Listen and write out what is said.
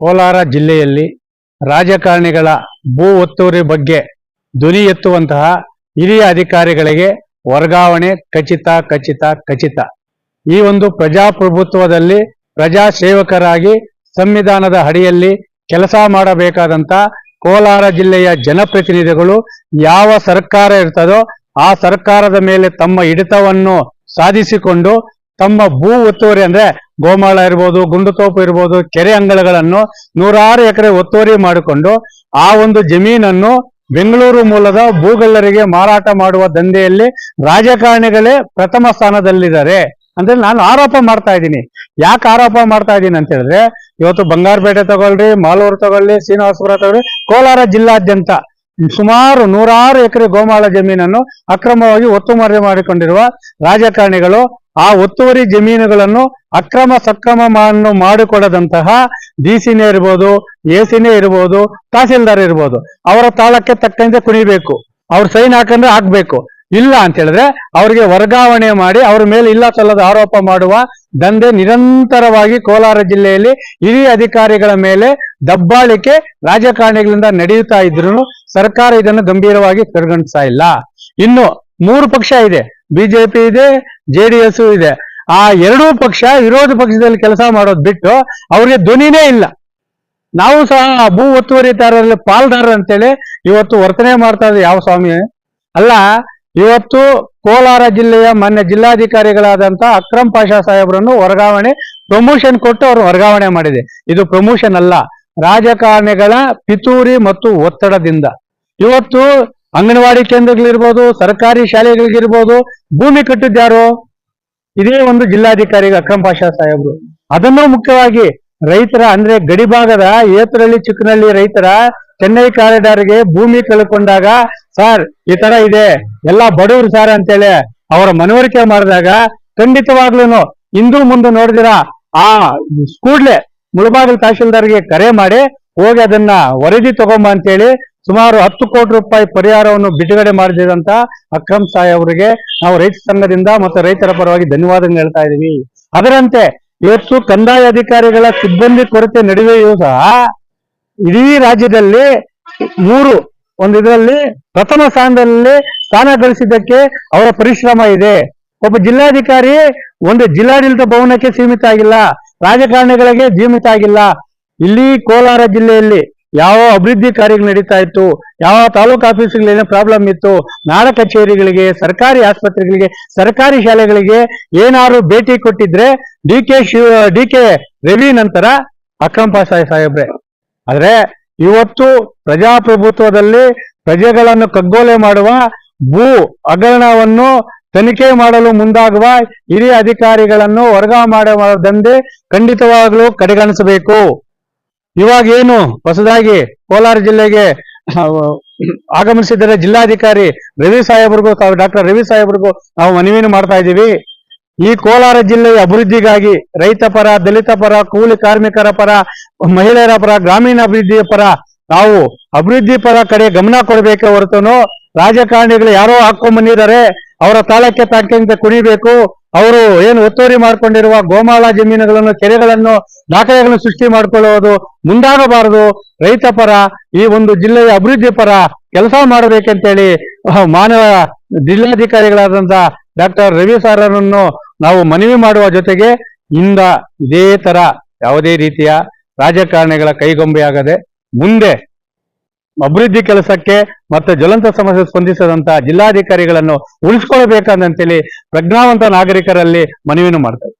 ಕೋಲಾರ ಜಿಲ್ಲೆಯಲ್ಲಿ ರಾಜಕಾರಣಿಗಳ ಭೂ ಒತ್ತುವರಿ ಬಗ್ಗೆ ಧ್ವನಿ ಎತ್ತುವಂತಹ ಹಿರಿಯ ಅಧಿಕಾರಿಗಳಿಗೆ ವರ್ಗಾವಣೆ ಖಚಿತ ಖಚಿತ ಖಚಿತ. ಈ ಒಂದು ಪ್ರಜಾಪ್ರಭುತ್ವದಲ್ಲಿ ಪ್ರಜಾ ಸೇವಕರಾಗಿ ಸಂವಿಧಾನದ ಅಡಿಯಲ್ಲಿ ಕೆಲಸ ಮಾಡಬೇಕಾದಂತ ಕೋಲಾರ ಜಿಲ್ಲೆಯ ಜನಪ್ರತಿನಿಧಿಗಳು ಯಾವ ಸರ್ಕಾರ ಇರ್ತದೋ ಆ ಸರ್ಕಾರದ ಮೇಲೆ ತಮ್ಮ ಹಿಡಿತವನ್ನು ಸಾಧಿಸಿಕೊಂಡು ತಮ್ಮ ಭೂ ಒತ್ತುವರಿ ಅಂದ್ರೆ ಗೋಮಾಳ ಇರ್ಬೋದು ಗುಂಡುತೋಪು ಇರ್ಬೋದು, ಕೆರೆ ಅಂಗಳಗಳನ್ನು ನೂರಾರು ಎಕರೆ ಒತ್ತುವರಿ ಮಾಡಿಕೊಂಡು ಆ ಒಂದು ಜಮೀನನ್ನು ಬೆಂಗಳೂರು ಮೂಲದ ಭೂಗಳ್ಳರಿಗೆ ಮಾರಾಟ ಮಾಡುವ ದಂಧೆಯಲ್ಲಿ ರಾಜಕಾರಣಿಗಳೇ ಪ್ರಥಮ ಸ್ಥಾನದಲ್ಲಿದ್ದಾರೆ ಅಂದ್ರೆ ನಾನು ಆರೋಪ ಮಾಡ್ತಾ ಇದ್ದೀನಿ. ಯಾಕೆ ಆರೋಪ ಮಾಡ್ತಾ ಇದ್ದೀನಿ ಅಂತ ಹೇಳಿದ್ರೆ, ಇವತ್ತು ಬಂಗಾರಪೇಟೆ ತಗೊಳ್ರಿ, ಮಾಲೂರು ತಗೊಳ್ಳಿ, ಶ್ರೀನಿವಾಸಪುರ ತಗೊಳ್ಳಿ, ಕೋಲಾರ ಜಿಲ್ಲಾದ್ಯಂತ ಸುಮಾರು ನೂರಾರು ಎಕರೆ ಗೋಮಾಳ ಜಮೀನನ್ನು ಅಕ್ರಮವಾಗಿ ಒತ್ತುವರಿ ಮಾಡಿಕೊಂಡಿರುವ ರಾಜಕಾರಣಿಗಳು ಆ ಒತ್ತುವರಿ ಜಮೀನುಗಳನ್ನು ಅಕ್ರಮ ಸಕ್ರಮ ಮಾಡಿಕೊಡದಂತಹ ಡಿ ಸಿನೇ ಇರ್ಬೋದು, ಎಸಿನೇ ಇರ್ಬೋದು, ತಹಸೀಲ್ದಾರ್ ಇರ್ಬೋದು, ಅವರ ತಾಳಕ್ಕೆ ತಕ್ಕಂತೆ ಕುಣಿಬೇಕು, ಅವ್ರ ಸೈನ್ ಹಾಕಂದ್ರೆ ಹಾಕ್ಬೇಕು. ಇಲ್ಲ ಅಂತ ಹೇಳಿದ್ರೆ ಅವರಿಗೆ ವರ್ಗಾವಣೆ ಮಾಡಿ ಅವ್ರ ಮೇಲೆ ಇಲ್ಲ ಸಲ್ಲದ ಆರೋಪ ಮಾಡುವ ದಂಧೆ ನಿರಂತರವಾಗಿ ಕೋಲಾರ ಜಿಲ್ಲೆಯಲ್ಲಿ ಹಿರಿಯ ಅಧಿಕಾರಿಗಳ ಮೇಲೆ ದಬ್ಬಾಳಿಕೆ ರಾಜಕಾರಣಿಗಳಿಂದ ನಡೆಯುತ್ತಾ ಇದ್ರು ಸರ್ಕಾರ ಇದನ್ನು ಗಂಭೀರವಾಗಿ ಪರಿಗಣಿಸ್ತಾ ಇಲ್ಲ. ಇನ್ನು ಮೂರು ಪಕ್ಷ ಇದೆ. ಬಿಜೆಪಿ ಇದೆ ಜೆಡಿಎಸ್ ಇದೆ. ಆ ಎರಡೂ ಪಕ್ಷ ವಿರೋಧ ಪಕ್ಷದಲ್ಲಿ ಕೆಲಸ ಮಾಡೋದು ಬಿಟ್ಟು ಅವ್ರಿಗೆ ಧ್ವನಿನೇ ಇಲ್ಲ. ನಾವು ಸಹ ಭೂ ಒತ್ತುವರಿದಾರರಲ್ಲಿ ಪಾಲ್ದಾರ ಅಂತೇಳಿ ಇವತ್ತು ವರ್ತನೆ ಮಾಡ್ತಾ ಇದೆ ಯಾವ ಸ್ವಾಮಿ? ಅಲ್ಲ, ಇವತ್ತು ಕೋಲಾರ ಜಿಲ್ಲೆಯ ಮಾನ್ಯ ಜಿಲ್ಲಾಧಿಕಾರಿಗಳಾದಂತ ಅಕ್ರಮ್ ಪಾಷಾ ಸಾಹೇಬ್ರನ್ನು ವರ್ಗಾವಣೆ, ಪ್ರಮೋಷನ್ ಕೊಟ್ಟು ಅವರು ವರ್ಗಾವಣೆ ಮಾಡಿದೆ. ಇದು ಪ್ರಮೋಷನ್ ಅಲ್ಲ. ರಾಜಕಾರಣಿಗಳ ಪಿತೂರಿ ಮತ್ತು ಒತ್ತಡದಿಂದ. ಇವತ್ತು ಅಂಗನವಾಡಿ ಕೇಂದ್ರಗಳಿರ್ಬೋದು, ಸರ್ಕಾರಿ ಶಾಲೆಗಳಿಗಿರ್ಬೋದು, ಭೂಮಿ ಕಟ್ಟಿದ್ಯಾರು ಇದೇ ಒಂದು ಜಿಲ್ಲಾಧಿಕಾರಿ ಅಕ್ರಮ್ ಪಾಷಾ ಸಾಹೇಬ್ರು. ಅದನ್ನು ಮುಖ್ಯವಾಗಿ ರೈತರ, ಅಂದ್ರೆ ಗಡಿಭಾಗದ ಏತರಳ್ಳಿ ಚಿಕ್ಕನಹಳ್ಳಿ ರೈತರ ಚೆನ್ನೈ ಕಾರಿಡಾರ್ಗೆ ಭೂಮಿ ಕಳ್ಕೊಂಡಾಗ, ಸರ್, ಈ ತರ ಇದೆ. ಎಲ್ಲಾ ಬಡವರು ಸರ್ ಅಂತೇಳಿ ಅವರ ಮನವರಿಕೆ ಮಾಡಿದಾಗ ಖಂಡಿತವಾಗ್ಲೂ ಇಂದು ಮುಂದೆ ನೋಡಿದಿರ, ಆ ಕೂಡ್ಲೆ ಮುಳಬಾಗಿಲು ತಹಶೀಲ್ದಾರ್ಗೆ ಕರೆ ಮಾಡಿ ಹೋಗಿ ಅದನ್ನ ವರದಿ ತಗೊಂಬ ಅಂತೇಳಿ ಸುಮಾರು ಹತ್ತು ಕೋಟಿ ರೂಪಾಯಿ ಪರಿಹಾರವನ್ನು ಬಿಡುಗಡೆ ಮಾಡಿದಂತ ಅಕ್ರಮ್ ಸಾಯ್ ಅವರಿಗೆ ನಾವು ರೈತ ಸಂಘದಿಂದ ಮತ್ತು ರೈತರ ಪರವಾಗಿ ಧನ್ಯವಾದ ಹೇಳ್ತಾ ಇದೀವಿ ಅದರಂತೆ ಇವತ್ತು ಕಂದಾಯ ಅಧಿಕಾರಿಗಳ ಸಿಬ್ಬಂದಿ ಕೊರತೆ ನಡುವೆಯೂ ಸಹ ಇಡೀ ರಾಜ್ಯದಲ್ಲಿ ಮೂರು, ಒಂದು ಇದರಲ್ಲಿ ಪ್ರಥಮ ಸ್ಥಾನದಲ್ಲಿ ಸ್ಥಾನ ಗಳಿಸಿದ್ದಕ್ಕೆ ಅವರ ಪರಿಶ್ರಮ ಇದೆ. ಒಬ್ಬ ಜಿಲ್ಲಾಧಿಕಾರಿ ಒಂದು ಜಿಲ್ಲಾಡಳಿತ ಭವನಕ್ಕೆ ಸೀಮಿತ ಆಗಿಲ್ಲ. ರಾಜಕಾರಣಿಗಳಿಗೆ ಸೀಮಿತ ಆಗಿಲ್ಲ. ಇಲ್ಲಿ ಕೋಲಾರ ಜಿಲ್ಲೆಯಲ್ಲಿ ಯಾವ ಅಭಿವೃದ್ಧಿ ಕಾರ್ಯಗಳು ನಡೀತಾ ಇತ್ತು, ಯಾವ ತಾಲೂಕು ಆಫೀಸ್ಗಳಲ್ಲಿ ಪ್ರಾಬ್ಲಮ್ ಇತ್ತು, ನಾಡ ಕಚೇರಿಗಳಿಗೆ, ಸರ್ಕಾರಿ ಆಸ್ಪತ್ರೆಗಳಿಗೆ, ಸರ್ಕಾರಿ ಶಾಲೆಗಳಿಗೆ ಏನಾದ್ರು ಭೇಟಿ ಕೊಟ್ಟಿದ್ರೆ D K Shiva, D K Ravi ನಂತರ ಪಾಸಾಯ್ ಸಾಹೇಬ್ರೆ. ಆದ್ರೆ ಇವತ್ತು ಪ್ರಜಾಪ್ರಭುತ್ವದಲ್ಲಿ ಪ್ರಜೆಗಳನ್ನು ಕಗ್ಗೋಲೆ ಮಾಡುವ ಭೂ ಹಗರಣವನ್ನು ತನಿಖೆ ಮಾಡಲು ಮುಂದಾಗುವ ಹಿರಿಯ ಅಧಿಕಾರಿಗಳನ್ನು ವರ್ಗ ಮಾಡುವ ದಂಧೆ ಖಂಡಿತವಾಗಲೂ ಕಡೆಗಣಿಸಬೇಕು. ಇವಾಗ ಏನು ಹೊಸದಾಗಿ ಕೋಲಾರ ಜಿಲ್ಲೆಗೆ ಆಗಮಿಸಿದರೆ ಜಿಲ್ಲಾಧಿಕಾರಿ ರವಿ ಸಾಹೇಬ್ರಿಗೂ ಡಾಕ್ಟರ್ ರವಿ ಸಾಹೇಬ್ರಿಗೂ ನಾವು ಮನವಿಯನ್ನು ಮಾಡ್ತಾ ಇದ್ದೀವಿ. ಈ ಕೋಲಾರ ಜಿಲ್ಲೆಯ ಅಭಿವೃದ್ಧಿಗಾಗಿ ರೈತ ಪರ, ದಲಿತ ಪರ, ಕೂಲಿ ಕಾರ್ಮಿಕರ ಪರ, ಮಹಿಳೆಯರ ಪರ ಗ್ರಾಮೀಣ ಅಭಿವೃದ್ಧಿಯ ಪರ ನಾವು ಅಭಿವೃದ್ಧಿ ಪರ ಕಡೆ ಗಮನ ಕೊಡಬೇಕೆ ಹೊರತನು ರಾಜಕಾರಣಿಗಳು ಯಾರೋ ಹಾಕೊಂಡ್ ಬಂದಿದ್ದಾರೆ, ಅವರ ತಾಳಕ್ಕೆ ತಾಕಂತ ಕುಣಿಬೇಕು ಅವರು ಏನು ಒತ್ತುವರಿ ಮಾಡ್ಕೊಂಡಿರುವ ಗೋಮಾಳ ಜಮೀನುಗಳನ್ನು, ಕೆರೆಗಳನ್ನು, ದಾಖಲೆಗಳನ್ನು ಸೃಷ್ಟಿ ಮಾಡಿಕೊಳ್ಳುವುದು ಮುಂದಾಗಬಾರದು. ರೈತ ಪರ, ಈ ಒಂದು ಜಿಲ್ಲೆಯ ಅಭಿವೃದ್ಧಿ ಪರ ಕೆಲಸ ಮಾಡಬೇಕಂತೇಳಿ ಮಾನವ ಜಿಲ್ಲಾಧಿಕಾರಿಗಳಾದಂತ ಡಾಕ್ಟರ್ ರವಿ ಸಾರರನ್ನು ನಾವು ಮನವಿ ಮಾಡುವ ಜೊತೆಗೆ ಇಂದ ಇದೇ ತರ ಯಾವುದೇ ರೀತಿಯ ರಾಜಕಾರಣಿಗಳ ಕೈಗೊಂಬೆಯಾಗದೆ ಮುಂದೆ ಅಭಿವೃದ್ಧಿ ಕೆಲಸಕ್ಕೆ ಮತ್ತೆ ಜ್ವಲಂತ ಸಮಸ್ಯೆ ಸ್ಪಂದಿಸದಂತ ಜಿಲ್ಲಾಧಿಕಾರಿಗಳನ್ನು ಉಳಿಸ್ಕೊಳ್ಬೇಕಂತೇಳಿ ಪ್ರಜ್ಞಾವಂತ ನಾಗರಿಕರಲ್ಲಿ ಮನವಿಯನ್ನು ಮಾಡ್ತಾರೆ